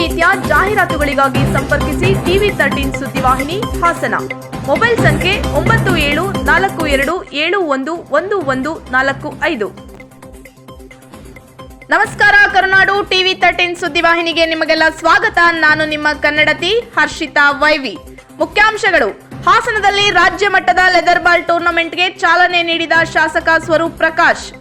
ರೀತಿಯ ಜಾಹೀರಾತುಗಳಿಗಾಗಿ ಸಂಪರ್ಕಿಸಿ ಟಿವಿ ತರ್ಟೀನ್ ಸುದ್ದಿವಾಹಿನಿ ಹಾಸನ. ಮೊಬೈಲ್ ಸಂಖ್ಯೆ ಒಂಬತ್ತು ಏಳು ನಾಲ್ಕು ಎರಡು ಏಳು ಒಂದು ಒಂದು ಒಂದು ನಾಲ್ಕು ಐದು. ನಮಸ್ಕಾರ, ಕರುನಾಡು ಟಿವಿ ತರ್ಟೀನ್ ಸುದ್ದಿವಾಹಿನಿಗೆ ನಿಮಗೆಲ್ಲ ಸ್ವಾಗತ. ನಾನು ನಿಮ್ಮ ಕನ್ನಡತಿ ಹರ್ಷಿತಾ ವೈವಿ. ಮುಖ್ಯಾಂಶಗಳು. ಹಾಸನದಲ್ಲಿ ರಾಜ್ಯ ಮಟ್ಟದ ಲೆದರ್ ಬಾಲ್ ಟೂರ್ನಮೆಂಟ್ಗೆ ಚಾಲನೆ ನೀಡಿದ ಶಾಸಕ ಸ್ವರೂಪ್ ಪ್ರಕಾಶ್.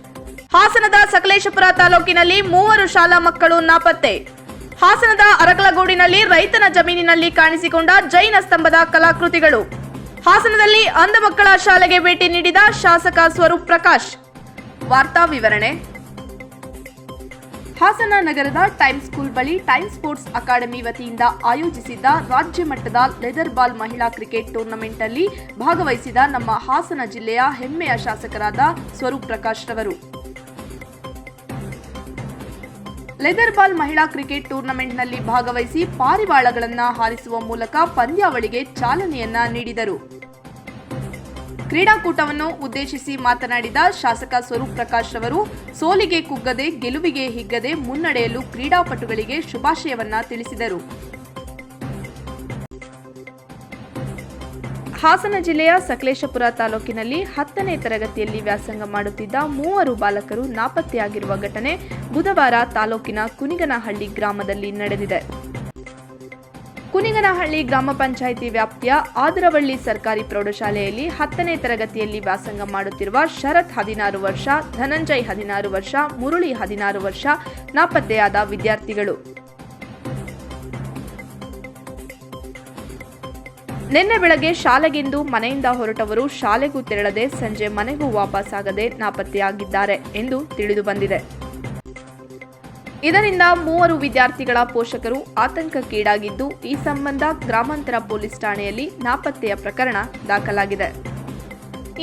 ಹಾಸನದ ಸಕಲೇಶಪುರ ತಾಲೂಕಿನಲ್ಲಿ ಮೂವರು ಶಾಲಾ ಮಕ್ಕಳು ನಾಪತ್ತೆ. ಹಾಸನದ ಅರಕಲಗೂಡಿನಲ್ಲಿ ರೈತನ ಜಮೀನಿನಲ್ಲಿ ಕಾಣಿಸಿಕೊಂಡ ಜೈನ ಸ್ತಂಭದ ಕಲಾಕೃತಿಗಳು. ಹಾಸನದಲ್ಲಿ ಅಂಧ ಮಕ್ಕಳ ಶಾಲೆಗೆ ಭೇಟಿ ನೀಡಿದ ಶಾಸಕ ಸ್ವರೂಪ್ ಪ್ರಕಾಶ್. ವಾರ್ತಾ ವಿವರಣೆ. ಹಾಸನ ನಗರದ ಟೈಮ್ ಸ್ಕೂಲ್ ಬಳಿ ಟೈಮ್ ಸ್ಪೋರ್ಟ್ಸ್ ಅಕಾಡೆಮಿ ವತಿಯಿಂದ ಆಯೋಜಿಸಿದ್ದ ರಾಜ್ಯ ಮಟ್ಟದ ಲೆದರ್ ಬಾಲ್ ಮಹಿಳಾ ಕ್ರಿಕೆಟ್ ಟೂರ್ನಮೆಂಟ್ ಅಲ್ಲಿ ಭಾಗವಹಿಸಿದ ನಮ್ಮ ಹಾಸನ ಜಿಲ್ಲೆಯ ಹೆಮ್ಮೆಯ ಶಾಸಕರಾದ ಸ್ವರೂಪ್ ಪ್ರಕಾಶ್ ರವರು. ಲೆದರ್ ಬಾಲ್ ಮಹಿಳಾ ಕ್ರಿಕೆಟ್ ಟೂರ್ನಮೆಂಟ್ನಲ್ಲಿ ಭಾಗವಹಿಸಿ ಪಾರಿವಾಳಗಳನ್ನು ಹಾರಿಸುವ ಮೂಲಕ ಪಂದ್ಯಾವಳಿಗೆ ಚಾಲನೆಯನ್ನ ನೀಡಿದರು. ಕ್ರೀಡಾಕೂಟವನ್ನು ಉದ್ದೇಶಿಸಿ ಮಾತನಾಡಿದ ಶಾಸಕ ಸ್ವರೂಪ್ ಪ್ರಕಾಶ್ ಅವರು ಸೋಲಿಗೆ ಕುಗ್ಗದೆ ಗೆಲುವಿಗೆ ಹಿಗ್ಗದೆ ಮುನ್ನಡೆಯಲು ಕ್ರೀಡಾಪಟುಗಳಿಗೆ ಶುಭಾಶಯವನ್ನ ತಿಳಿಸಿದರು. ಹಾಸನ ಜಿಲ್ಲೆಯ ಸಕಲೇಶಪುರ ತಾಲೂಕಿನಲ್ಲಿ ಹತ್ತನೇ ತರಗತಿಯಲ್ಲಿ ವ್ಯಾಸಂಗ ಮಾಡುತ್ತಿದ್ದ ಮೂವರು ಬಾಲಕರು ನಾಪತ್ತೆಯಾಗಿರುವ ಘಟನೆ ಬುಧವಾರ ತಾಲೂಕಿನ ಕುನಿಗನಹಳ್ಳಿ ಗ್ರಾಮದಲ್ಲಿ ನಡೆದಿದೆ. ಕುನಿಗನಹಳ್ಳಿ ಗ್ರಾಮ ಪಂಚಾಯಿತಿ ವ್ಯಾಪ್ತಿಯ ಆದರವಳ್ಳಿ ಸರ್ಕಾರಿ ಪ್ರೌಢಶಾಲೆಯಲ್ಲಿ ಹತ್ತನೇ ತರಗತಿಯಲ್ಲಿ ವ್ಯಾಸಂಗ ಮಾಡುತ್ತಿರುವ ಶರತ್ ಹದಿನಾರು ವರ್ಷ, ಧನಂಜಯ್ ಹದಿನಾರು ವರ್ಷ, ಮುರುಳಿ ಹದಿನಾರು ವರ್ಷ ನಾಪತ್ತೆಯಾದ ವಿದ್ಯಾರ್ಥಿಗಳು. ನಿನ್ನೆ ಬೆಳಗ್ಗೆ ಶಾಲೆಗೆಂದು ಮನೆಯಿಂದ ಹೊರಟವರು ಶಾಲೆಗೂ ತೆರಳದೆ ಸಂಜೆ ಮನೆಗೂ ವಾಪಸ್ಸಾಗದೆ ನಾಪತ್ತೆಯಾಗಿದ್ದಾರೆ ಎಂದು ತಿಳಿದು ಬಂದಿದೆ. ಇದರಿಂದ ಮೂವರು ವಿದ್ಯಾರ್ಥಿಗಳ ಪೋಷಕರು ಆತಂಕಕ್ಕೀಡಾಗಿದ್ದು, ಈ ಸಂಬಂಧ ಗ್ರಾಮಾಂತರ ಪೊಲೀಸ್ ಠಾಣೆಯಲ್ಲಿ ನಾಪತ್ತೆಯ ಪ್ರಕರಣ ದಾಖಲಾಗಿದೆ.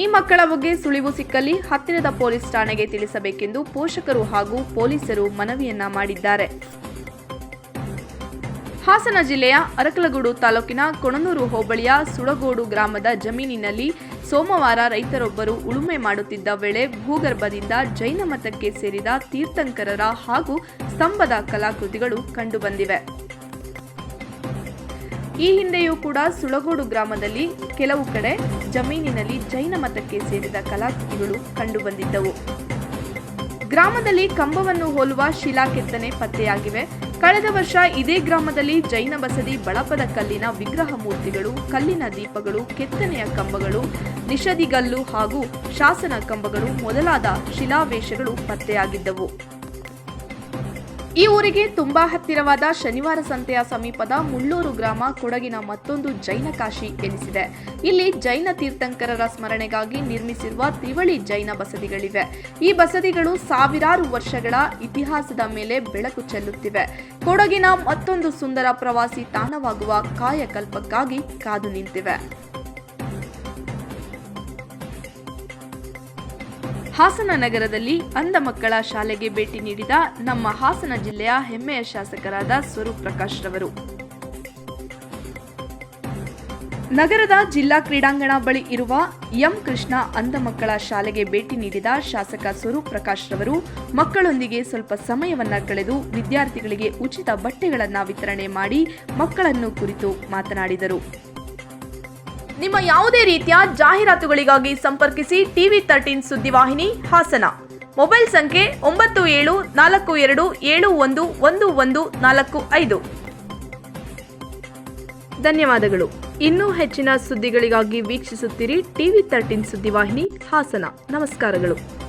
ಈ ಮಕ್ಕಳ ಬಗ್ಗೆ ಸುಳಿವು ಸಿಕ್ಕಲ್ಲಿ ಹತ್ತಿರದ ಪೊಲೀಸ್ ಠಾಣೆಗೆ ತಿಳಿಸಬೇಕೆಂದು ಪೋಷಕರು ಹಾಗೂ ಪೊಲೀಸರು ಮನವಿಯನ್ನ ಮಾಡಿದ್ದಾರೆ. ಹಾಸನ ಜಿಲ್ಲೆಯ ಅರಕಲಗೂಡು ತಾಲೂಕಿನ ಕೊಣನೂರು ಹೋಬಳಿಯ ಸುಳಗೋಡು ಗ್ರಾಮದ ಜಮೀನಿನಲ್ಲಿ ಸೋಮವಾರ ರೈತರೊಬ್ಬರು ಉಳುಮೆ ಮಾಡುತ್ತಿದ್ದ ವೇಳೆ ಭೂಗರ್ಭದಿಂದ ಜೈನ ಮತಕ್ಕೆ ಸೇರಿದ ತೀರ್ಥಂಕರರ ಹಾಗೂ ಸ್ತಂಭದ ಕಲಾಕೃತಿಗಳು ಕಂಡುಬಂದಿವೆ. ಈ ಹಿಂದೆಯೂ ಕೂಡ ಸುಳಗೋಡು ಗ್ರಾಮದಲ್ಲಿ ಕೆಲವು ಕಡೆ ಜಮೀನಿನಲ್ಲಿ ಜೈನ ಮತಕ್ಕೆ ಸೇರಿದ ಕಲಾಕೃತಿಗಳು ಕಂಡುಬಂದಿದ್ದವು. ಗ್ರಾಮದಲ್ಲಿ ಕಂಬವನ್ನು ಹೋಲುವ ಶಿಲಾ ಕೆತ್ತನೆ ಪತ್ತೆಯಾಗಿವೆ. ಕಳೆದ ವರ್ಷ ಇದೇ ಗ್ರಾಮದಲ್ಲಿ ಜೈನ ಬಸದಿ ಬಳಪದ ಕಲ್ಲಿನ ವಿಗ್ರಹ ಮೂರ್ತಿಗಳು, ಕಲ್ಲಿನ ದೀಪಗಳು, ಕೆತ್ತನೆಯ ಕಂಬಗಳು, ನಿಷದಿಗಲ್ಲು ಹಾಗೂ ಶಾಸನ ಕಂಬಗಳು ಮೊದಲಾದ ಶಿಲಾವೇಶಗಳು ಪತ್ತೆಯಾಗಿದ್ದವು. ಈ ಊರಿಗೆ ತುಂಬಾ ಹತ್ತಿರವಾದ ಶನಿವಾರ ಸಂತೆಯ ಸಮೀಪದ ಮುಳ್ಳೂರು ಗ್ರಾಮ ಕೊಡಗಿನ ಮತ್ತೊಂದು ಜೈನ ಕಾಶಿ ಎನಿಸಿದೆ. ಇಲ್ಲಿ ಜೈನ ತೀರ್ಥಂಕರರ ಸ್ಮರಣೆಗಾಗಿ ನಿರ್ಮಿಸಿರುವ ತ್ರಿವಳಿ ಜೈನ ಬಸದಿಗಳಿವೆ. ಈ ಬಸದಿಗಳು ಸಾವಿರಾರು ವರ್ಷಗಳ ಇತಿಹಾಸದ ಮೇಲೆ ಬೆಳಕು ಚೆಲ್ಲುತ್ತಿವೆ. ಕೊಡಗಿನ ಮತ್ತೊಂದು ಸುಂದರ ಪ್ರವಾಸಿ ತಾಣವಾಗುವ ಕಾಯಕಲ್ಪಕ್ಕಾಗಿ ಕಾದು ನಿಂತಿವೆ. ಹಾಸನ ನಗರದಲ್ಲಿ ಅಂಧ ಮಕ್ಕಳ ಶಾಲೆಗೆ ಭೇಟಿ ನೀಡಿದ ನಮ್ಮ ಹಾಸನ ಜಿಲ್ಲೆಯ ಹೆಮ್ಮೆಯ ಶಾಸಕರಾದ ಸ್ವರೂಪ್ ಪ್ರಕಾಶ್ ರವರು. ನಗರದ ಜಿಲ್ಲಾ ಕ್ರೀಡಾಂಗಣ ಬಳಿ ಇರುವ ಎಂ ಕೃಷ್ಣ ಅಂಧ ಮಕ್ಕಳ ಶಾಲೆಗೆ ಭೇಟಿ ನೀಡಿದ ಶಾಸಕ ಸ್ವರೂಪ್ ಪ್ರಕಾಶ್ ರವರು, ಮಕ್ಕಳೊಂದಿಗೆ ಸ್ವಲ್ಪ ಸಮಯವನ್ನ ಕಳೆದು ವಿದ್ಯಾರ್ಥಿಗಳಿಗೆ ಉಚಿತ ಬಟ್ಟೆಗಳನ್ನು ವಿತರಣೆ ಮಾಡಿ ಮಕ್ಕಳನ್ನು ಕುರಿತು ಮಾತನಾಡಿದರು. ನಿಮ್ಮ ಯಾವುದೇ ರೀತಿಯ ಜಾಹೀರಾತುಗಳಿಗಾಗಿ ಸಂಪರ್ಕಿಸಿ ಟಿವಿ ತರ್ಟೀನ್ ಸುದ್ದಿವಾಹಿನಿ ಹಾಸನ. ಮೊಬೈಲ್ ಸಂಖ್ಯೆ ಒಂಬತ್ತು ಏಳು ನಾಲ್ಕು ಎರಡು ಏಳು ಒಂದು ಒಂದು ಒಂದು ನಾಲ್ಕು ಐದು. ಧನ್ಯವಾದಗಳು. ಇನ್ನೂ ಹೆಚ್ಚಿನ ಸುದ್ದಿಗಳಿಗಾಗಿ ವೀಕ್ಷಿಸುತ್ತೀರಿ ಟಿವಿ ತರ್ಟೀನ್ ಸುದ್ದಿವಾಹಿನಿ ಹಾಸನ. ನಮಸ್ಕಾರಗಳು.